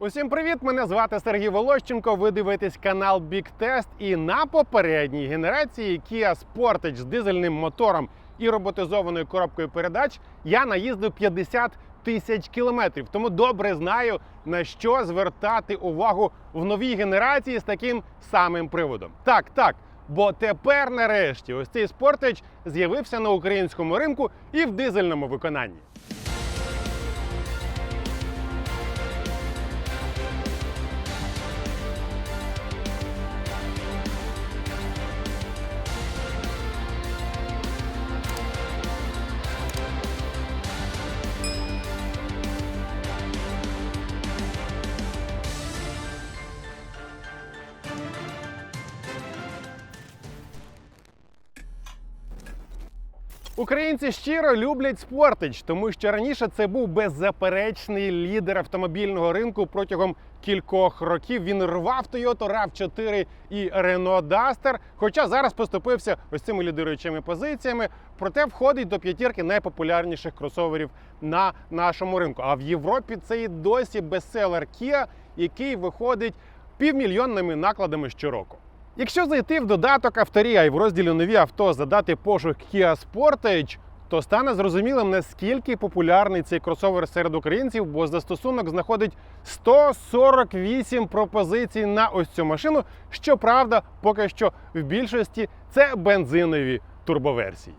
Усім привіт! Мене звати Сергій Волощенко. Ви дивитесь канал Big Test. І на попередній генерації Kia Sportage з дизельним мотором і роботизованою коробкою передач я наїздив 50 тисяч кілометрів. Тому добре знаю на що звертати увагу в новій генерації з таким самим приводом. Так, так. Бо тепер, нарешті, ось цей Sportage з'явився на українському ринку і в дизельному виконанні. Українці щиро люблять Sportage, тому що раніше це був беззаперечний лідер автомобільного ринку протягом кількох років. Він рвав Toyota RAV4 і Renault Duster, хоча зараз поступився ось цими лідируючими позиціями. Проте входить до п'ятірки найпопулярніших кросоверів на нашому ринку. А в Європі це і досі бестселер Kia, який виходить півмільйонними накладами щороку. Якщо зайти в додаток авторія і в розділі нові авто задати пошук Kia Sportage, то стане зрозумілим, наскільки популярний цей кросовер серед українців, бо застосунок знаходить 148 пропозицій на ось цю машину. Щоправда, поки що в більшості це бензинові турбоверсії.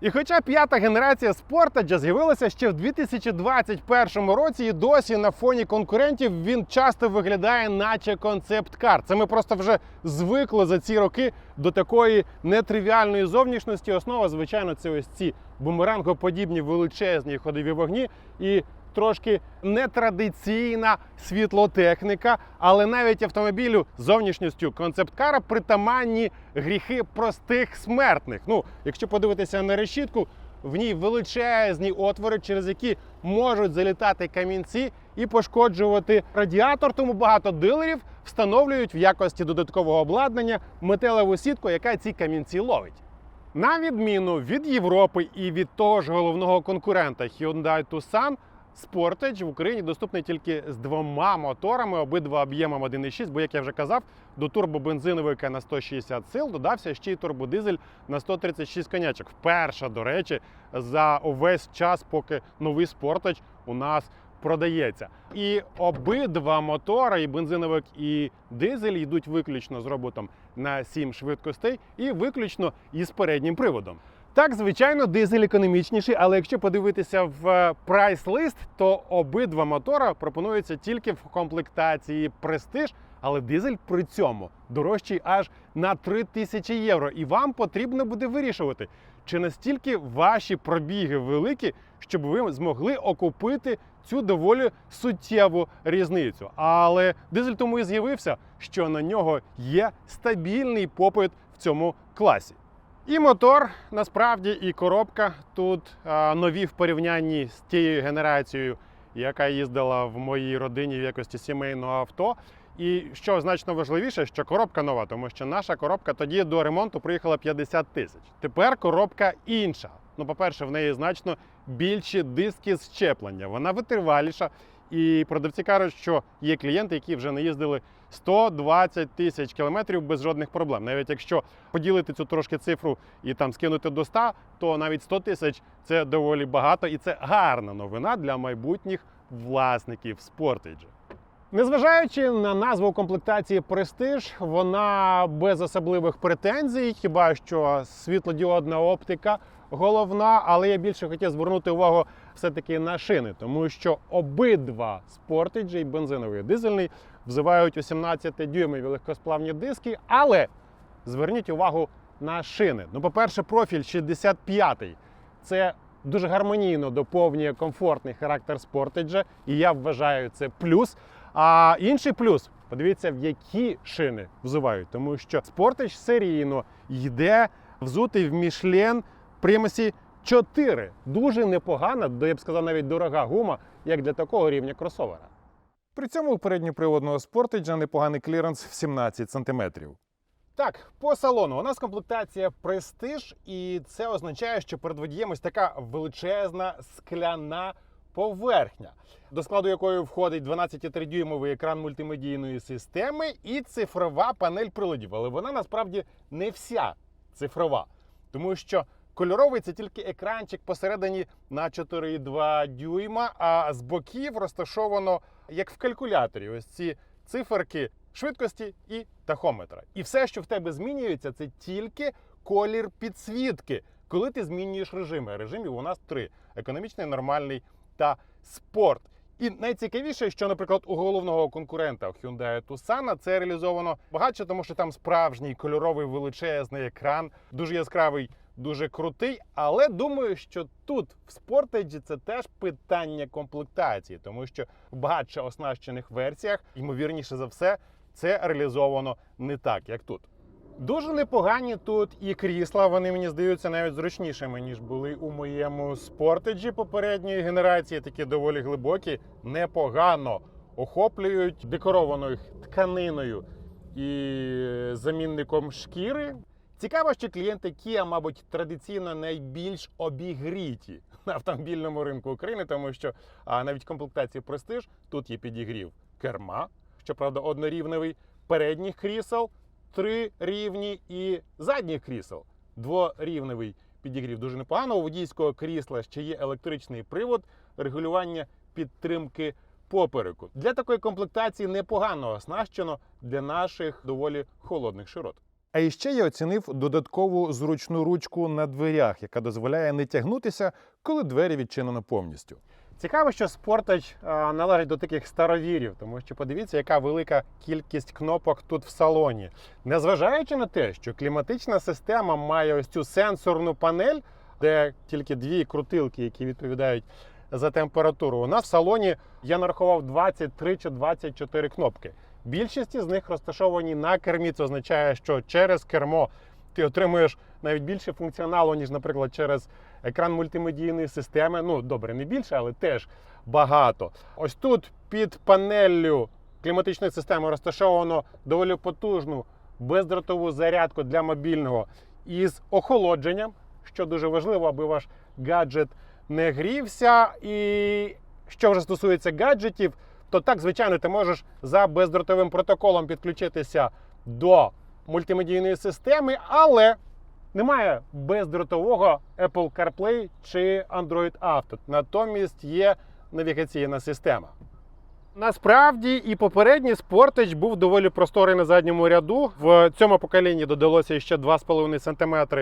І хоча п'ята генерація Sportage з'явилася ще в 2021 році, і досі на фоні конкурентів він часто виглядає, наче концепт-кар. Це ми просто вже звикли за ці роки до такої нетривіальної зовнішності. Основа, звичайно, це ось ці бумерангоподібні величезні ходові вогні і трошки нетрадиційна світлотехніка, але навіть автомобілю з зовнішністю концепт-кара притаманні гріхи простих смертних. Ну, якщо подивитися на решітку, в ній величезні отвори, через які можуть залітати камінці і пошкоджувати радіатор. Тому багато дилерів встановлюють в якості додаткового обладнання металеву сітку, яка ці камінці ловить. На відміну від Європи і від того ж головного конкурента Hyundai Tucson, Sportage в Україні доступний тільки з двома моторами, обидва об'ємом 1,6, бо, як я вже казав, до турбобензиновика на 160 сил додався ще й турбодизель на 136 конячок. Вперше, до речі, за увесь час, поки новий Sportage у нас продається. І обидва мотори, і бензиновик, і дизель йдуть виключно з роботом на 7 швидкостей і виключно із переднім приводом. Так, звичайно, дизель економічніший, але якщо подивитися в прайс-лист, то обидва мотора пропонуються тільки в комплектації Prestige, але дизель при цьому дорожчий аж на 3 тисячі євро. І вам потрібно буде вирішувати, чи настільки ваші пробіги великі, щоб ви змогли окупити цю доволі суттєву різницю. Але дизель тому і з'явився, що на нього є стабільний попит в цьому класі. І мотор насправді, і коробка тут а, нові в порівнянні з тією генерацією, яка їздила в моїй родині в якості сімейного авто. І що значно важливіше, що коробка нова, тому що наша коробка тоді до ремонту приїхала 50 тисяч. Тепер коробка інша. Ну, по-перше, в неї значно більші диски щеплення, вона витриваліша. І продавці кажуть, що є клієнти, які вже наїздили 120 тисяч кілометрів без жодних проблем. Навіть якщо поділити цю трошки цифру і там скинути до 100, то навіть 100 тисяч це доволі багато, і це гарна новина для майбутніх власників Sportage. Незважаючи на назву комплектації Prestige, вона без особливих претензій, хіба що світлодіодна оптика головна, але я більше хотів звернути увагу все-таки на шини, тому що обидва Sportage, і бензиновий і дизельний, взивають 18-дюймові легкосплавні диски, але зверніть увагу на шини. Ну, по-перше, профіль 65-й. Це дуже гармонійно доповнює комфортний характер Sportage, і я вважаю це плюс. А інший плюс, подивіться, в які шини взувають, тому що Sportage серійно йде взутий в Michelin примусі 4. Дуже непогана, я б сказав, навіть дорога гума, як для такого рівня кросовера. При цьому у передньоприводного Sportage непоганий кліренс в 17 см. Так, по салону у нас комплектація Prestige, і це означає, що перед водієм ось така величезна скляна поверхня, до складу якої входить 12,3-дюймовий екран мультимедійної системи і цифрова панель приладів. Але вона насправді не вся цифрова, тому що кольоровий це тільки екранчик посередині на 4,2 дюйма, а з боків розташовано як в калькуляторі. Ось ці циферки швидкості і тахометра. І все, що в тебе змінюється, це тільки колір підсвітки, коли ти змінюєш режими. Режимів у нас три: економічний, нормальний та спорт. І найцікавіше, що, наприклад, у головного конкурента Hyundai Tucson це реалізовано багатше, тому що там справжній кольоровий величезний екран, дуже яскравий, дуже крутий. Але думаю, що тут в Sportage це теж питання комплектації, тому що в багатше оснащених версіях, ймовірніше за все, це реалізовано не так, як тут. Дуже непогані тут і крісла. Вони мені здаються навіть зручнішими, ніж були у моєму спортеджі попередньої генерації. Такі доволі глибокі, непогано охоплюють декорованою тканиною і замінником шкіри. Цікаво, що клієнти Kia, мабуть, традиційно найбільш обігріті на автомобільному ринку України, тому що а, навіть комплектації Prestige тут є підігрів керма, щоправда, однорівневий, передніх крісел, три рівні і задніх крісел. Дворівневий підігрів дуже непогано. У водійського крісла ще є електричний привод регулювання підтримки попереку. Для такої комплектації непогано оснащено для наших доволі холодних широт. А іще я оцінив додаткову зручну ручку на дверях, яка дозволяє не тягнутися, коли двері відчинено повністю. Цікаво, що Sportage належить до таких старовірів, тому що подивіться, яка велика кількість кнопок тут в салоні. Незважаючи на те, що кліматична система має ось цю сенсорну панель, де тільки дві крутилки, які відповідають за температуру. У нас в салоні я нарахував 23 чи 24 кнопки. Більшість із них розташовані на кермі. Це означає, що через кермо ти отримуєш навіть більше функціоналу, ніж, наприклад, через екран мультимедійної системи. Ну, добре, не більше, але теж багато. Ось тут під панеллю кліматичної системи розташовано доволі потужну бездротову зарядку для мобільного із охолодженням, що дуже важливо, аби ваш гаджет не грівся. І що вже стосується гаджетів, то так, звичайно, ти можеш за бездротовим протоколом підключитися до мультимедійної системи, але немає бездротового Apple CarPlay чи Android Auto. Натомість є навігаційна система. Насправді і попередній Sportage був доволі просторий на задньому ряду. В цьому поколінні додалося ще 2,5 см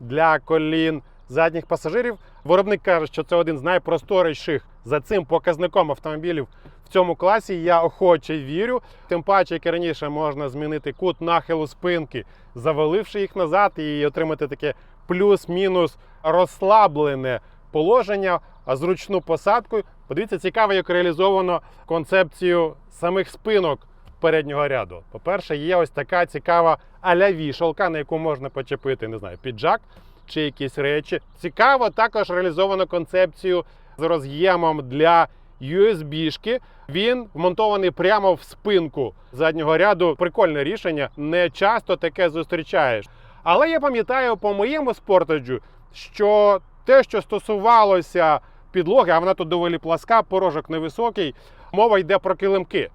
для колін задніх пасажирів. Виробник каже, що це один з найпросторіших за цим показником автомобілів цьому класі. Я охоче вірю. Тим паче, як раніше, можна змінити кут нахилу спинки, заваливши їх назад, і отримати таке плюс-мінус розслаблене положення, а зручну посадку. Подивіться, цікаво, як реалізовано концепцію самих спинок переднього ряду. По-перше, є ось така цікава аля вішалка, на яку можна почепити, не знаю, піджак чи якісь речі. Цікаво також реалізовано концепцію з роз'ємом для USB-шки. Він вмонтований прямо в спинку заднього ряду. Прикольне рішення. Не часто таке зустрічаєш. Але я пам'ятаю по моєму спортаджу, що те, що стосувалося підлоги, а вона тут доволі пласка, порожок невисокий. Мова йде про килимки.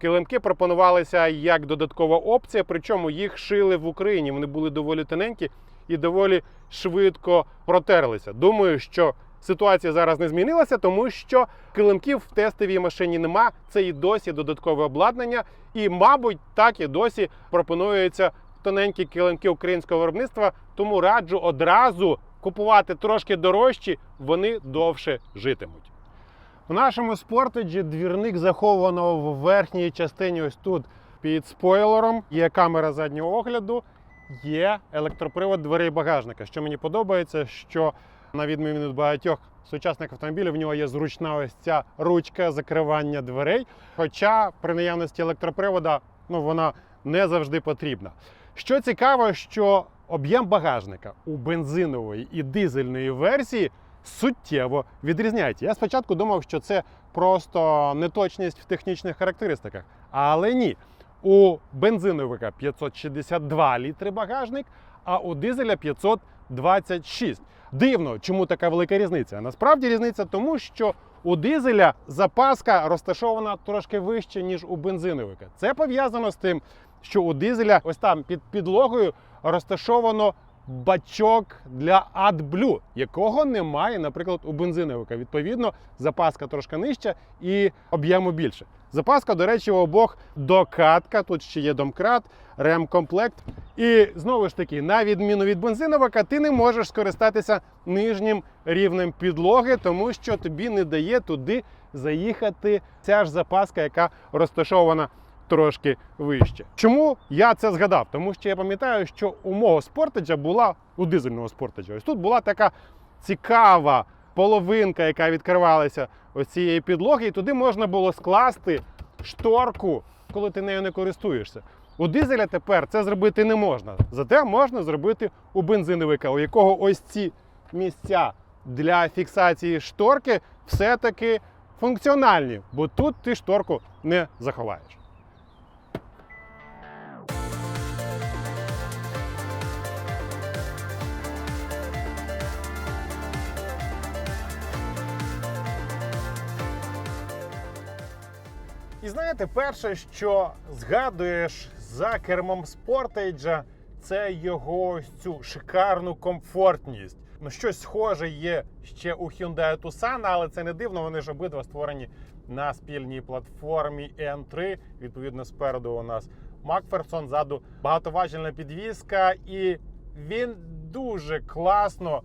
Килимки пропонувалися як додаткова опція, причому їх шили в Україні. Вони були доволі тоненькі і доволі швидко протерлися. Думаю, що ситуація зараз не змінилася, тому що килимків в тестовій машині нема. Це і досі додаткове обладнання, і, мабуть, так і досі пропонуються тоненькі килимки українського виробництва. Тому раджу одразу купувати трошки дорожчі, вони довше житимуть. В нашому спортеджі двірник заховано в верхній частині, ось тут під спойлером. Є камера заднього огляду, є електропривод дверей багажника. Що мені подобається, що на відміну від багатьох сучасних автомобілів, в нього є зручна ось ця ручка закривання дверей. Хоча при наявності електропривода ну, вона не завжди потрібна. Що цікаво, що об'єм багажника у бензинової і дизельної версії суттєво відрізняється. Я спочатку думав, що це просто неточність в технічних характеристиках, але ні. У бензиновика 562 літри багажник, а у дизеля 526. Дивно, чому така велика різниця? Насправді різниця тому, що У дизеля запаска розташована трошки вище, ніж у бензиновика. Це пов'язано з тим, що у дизеля ось там під підлогою розташовано бачок для AdBlue, якого немає, наприклад, у бензиновика. Відповідно, запаска трошки нижча і об'єму більше. Запаска, до речі, у обох докатка. Тут ще є домкрат, ремкомплект. І знову ж таки, на відміну від бензиновика, ти не можеш скористатися нижнім рівнем підлоги, тому що тобі не дає туди заїхати ця ж запаска, яка розташована трошки вище. Чому я це згадав? Тому що я пам'ятаю, що у мого спортеджа була у дизельного спортеджа. Ось тут була така цікава половинка, яка відкривалася ось цієї підлоги, і туди можна було скласти шторку, коли ти нею не користуєшся. У дизеля тепер це зробити не можна. Зате можна зробити у бензиновика, у якого ось ці місця для фіксації шторки все-таки функціональні, бо тут ти шторку не заховаєш. І знаєте, перше, що згадуєш за кермом спортейджа, це його ось цю шикарну комфортність. Ну, щось схоже є ще у Hyundai Tucson, але це не дивно. Вони ж обидва створені на спільній платформі N3. Відповідно, спереду у нас Макферсон, ззаду багатоважільна підвізка, і він дуже класно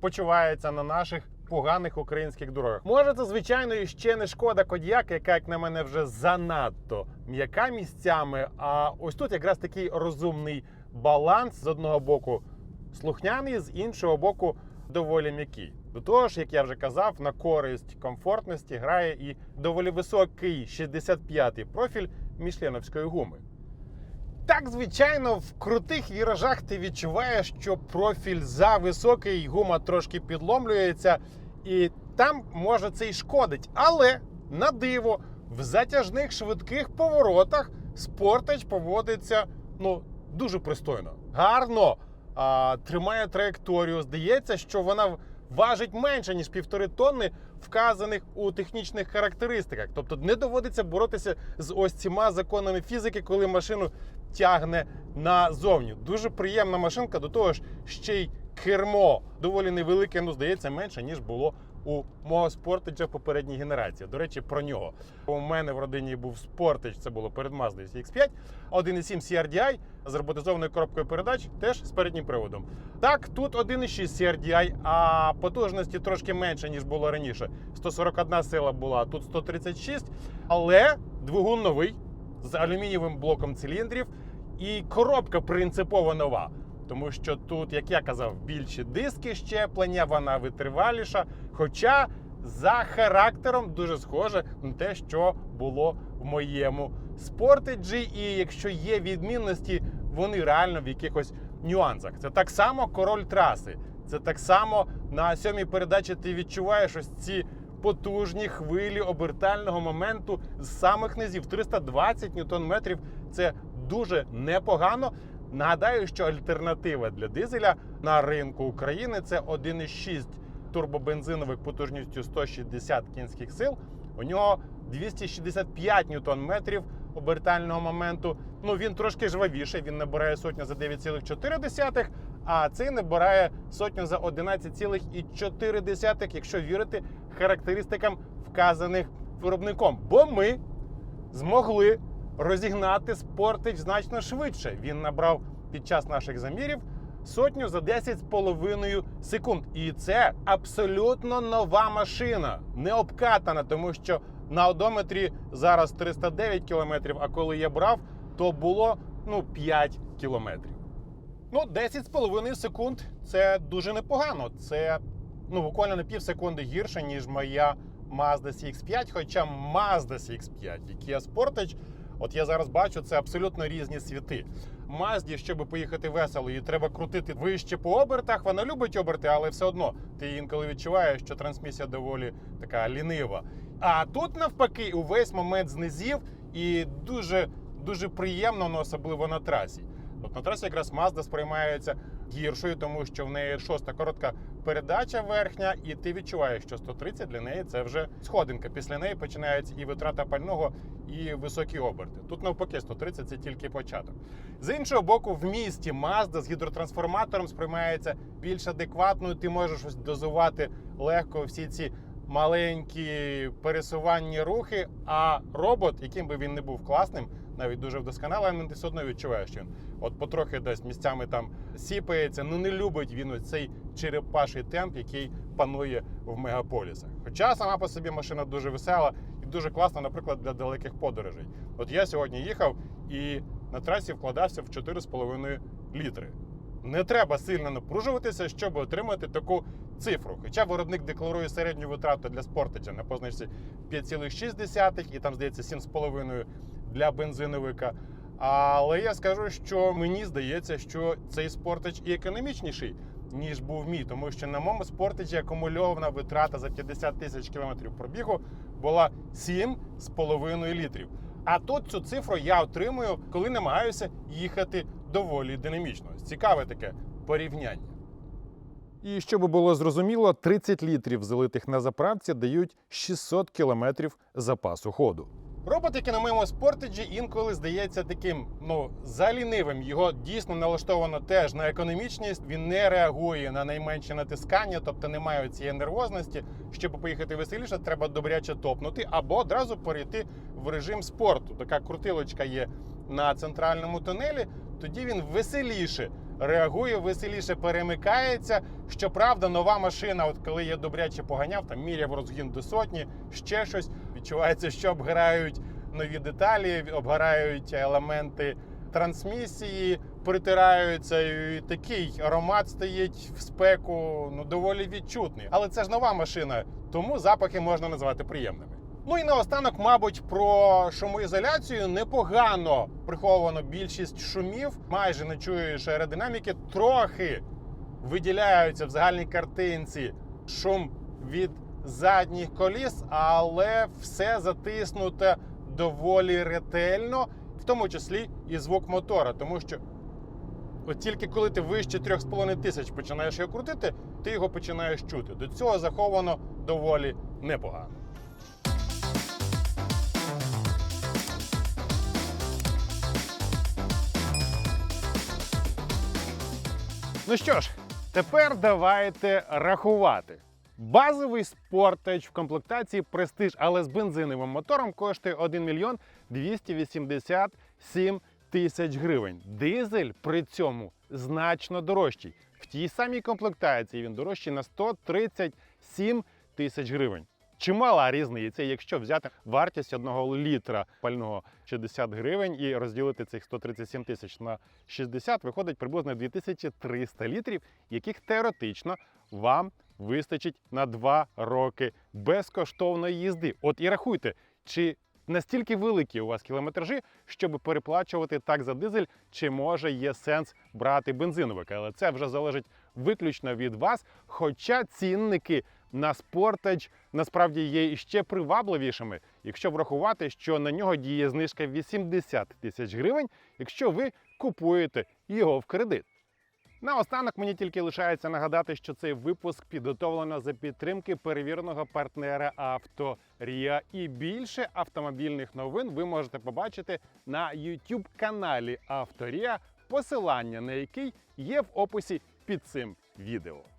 почувається на наших поганих українських дорогах. Може, це звичайно і ще не шкода Кодіак, яка, як на мене, вже занадто м'яка місцями. А ось тут якраз такий розумний баланс з одного боку слухняний, з іншого боку, доволі м'який. До того ж, як я вже казав, на користь комфортності грає і доволі високий 65-й профіль мішленовської гуми. Так, звичайно, в крутих віражах ти відчуваєш, що профіль за високий, гума трошки підломлюється, і там може це й шкодить. Але на диво, в затяжних швидких поворотах спортач поводиться ну, дуже пристойно, гарно а, тримає траєкторію. Здається, що вона важить менше, ніж півтори тонни, вказаних у технічних характеристиках. Тобто не доводиться боротися з ось цими законами фізики, коли машину тягне назовні. Дуже приємна машинка, до того ж, ще й кермо доволі невелике, ну здається, менше, ніж було у мого спортиджа попередньої генерації. До речі, про нього. У мене в родині був спортич, це було перед Mazda CX-5, 1.7 CRDI з роботизованою коробкою передач, теж з переднім приводом. Так, тут 1.6 CRDI, а потужності трошки менше, ніж було раніше. 141 сила була, а тут 136. Але двигун новий з алюмінієвим блоком циліндрів, і коробка принципово нова. Тому що тут, як я казав, більші диски щеплення, вона витриваліша. Хоча за характером дуже схоже на те, що було в моєму спортеджі. І якщо є відмінності, вони реально в якихось нюансах. Це так само король траси. Це так само на сьомій передачі ти відчуваєш ось ці потужні хвилі обертального моменту з самих низів 320 ньютон-метрів. Це дуже непогано. Нагадаю, що альтернатива для дизеля на ринку України це 1,6 турбобензиновик потужністю 160 кінських сил. У нього 265 ньютон-метрів обертального моменту. Ну він трошки жвавіший. Він набирає сотню за 9,4, а цей набирає сотню за 11,4, якщо вірити характеристикам, вказаних виробником. Бо ми змогли розігнати спортич значно швидше. Він набрав під час наших замірів сотню за 10,5 секунд. І це абсолютно нова машина, не обкатана, тому що на одометрі зараз 309 кілометрів, а коли я брав, то було ну 5 кілометрів. Ну, 10,5 секунд це дуже непогано. Це ну, буквально на пів секунди гірше, ніж моя Mazda CX5, хоча Mazda CX5 і Kia Sportage, от я зараз бачу, це абсолютно різні світи. Мазді, щоб поїхати весело, її треба крутити вище по обертах. Вона любить оберти, але все одно ти інколи відчуваєш, що трансмісія доволі така лінива. А тут навпаки, увесь момент знизів і дуже дуже приємно, ну, особливо на трасі. От на трасі якраз Mazda сприймається гіршою, тому що в неї шоста коротка передача верхня, і ти відчуваєш, що 130 для неї це вже сходинка. Після неї починається і витрата пального, і високі оберти. Тут навпаки, 130 це тільки початок. З іншого боку, в місті Mazda з гідротрансформатором сприймається більш адекватною. Ти можеш ось дозувати легко всі ці маленькі пересуванні рухи. А робот, яким би він не був класним, навіть дуже вдосконаленим, ти все одно відчуваєш, що він от потрохи десь місцями там сіпається. Ну не любить він ось цей черепаший темп, який панує в мегаполісах. Хоча сама по собі машина дуже весела і дуже класна, наприклад, для далеких подорожей. От я сьогодні їхав і на трасі вкладався в 4,5 літри. Не треба сильно напружуватися, щоб отримати таку цифру. Хоча виробник декларує середню витрату для спортича на позначці 5,6 і там здається 7,5 для бензиновика. Але я скажу, що мені здається, що цей спортич і економічніший, ніж був мій, тому що на моєму спортичі акумульована витрата за 50 тисяч кілометрів пробігу була 7,5 літрів. А тут цю цифру я отримую, коли намагаюся їхати доволі динамічно. Цікаве таке порівняння. І щоб було зрозуміло, 30 літрів залитих на заправці дають 600 кілометрів запасу ходу. Робот, який на моєму спортеджі, інколи здається таким ну залінивим. Його дійсно налаштовано теж на економічність. Він не реагує на найменше натискання, тобто немає цієї нервозності. Щоб поїхати веселіше, треба добряче топнути або одразу перейти в режим спорту. Така крутилочка є на центральному тунелі. Тоді він веселіше реагує, веселіше перемикається. Щоправда, нова машина, от коли я добряче поганяв, там міряв розгін до сотні, ще щось. Відчувається, що обгорають нові деталі, обгорають елементи трансмісії, притираються. І такий аромат стоїть в спеку, ну доволі відчутний. Але це ж нова машина, тому запахи можна назвати приємними. Ну і наостанок, мабуть, про шумоізоляцію непогано приховано більшість шумів. Майже не чуєш аеродинаміки. Трохи виділяються в загальній картинці шум від задніх коліс, але все затиснуте доволі ретельно, в тому числі і звук мотора, тому що. От тільки коли ти вище 3,5 тисяч починаєш його крутити, ти його починаєш чути. До цього заховано доволі непогано. Ну що ж, тепер давайте рахувати. Базовий спортач в комплектації престиж, але з бензиновим мотором коштує 1 мільйон 287 тисяч гривень. Дизель при цьому значно дорожчий. В тій самій комплектації він дорожчий на 137 тисяч гривень. Чимала різниця, якщо взяти вартість одного літра пального 60 гривень і розділити цих 137 тисяч на 60, виходить приблизно 2300 літрів, яких теоретично вам вистачить на 2 роки безкоштовної їзди. От і рахуйте, чи настільки великі у вас кілометражі, щоб переплачувати так за дизель, чи може є сенс брати бензиновик. Але це вже залежить виключно від вас. Хоча цінники на спортедж насправді є іще привабливішими, якщо врахувати, що на нього діє знижка 80 тисяч гривень, якщо ви купуєте його в кредит. Наостанок мені тільки лишається нагадати, що цей випуск підготовлено за підтримки перевіреного партнера Авторія. І більше автомобільних новин ви можете побачити на YouTube каналі Авторія, посилання на який є в описі під цим відео.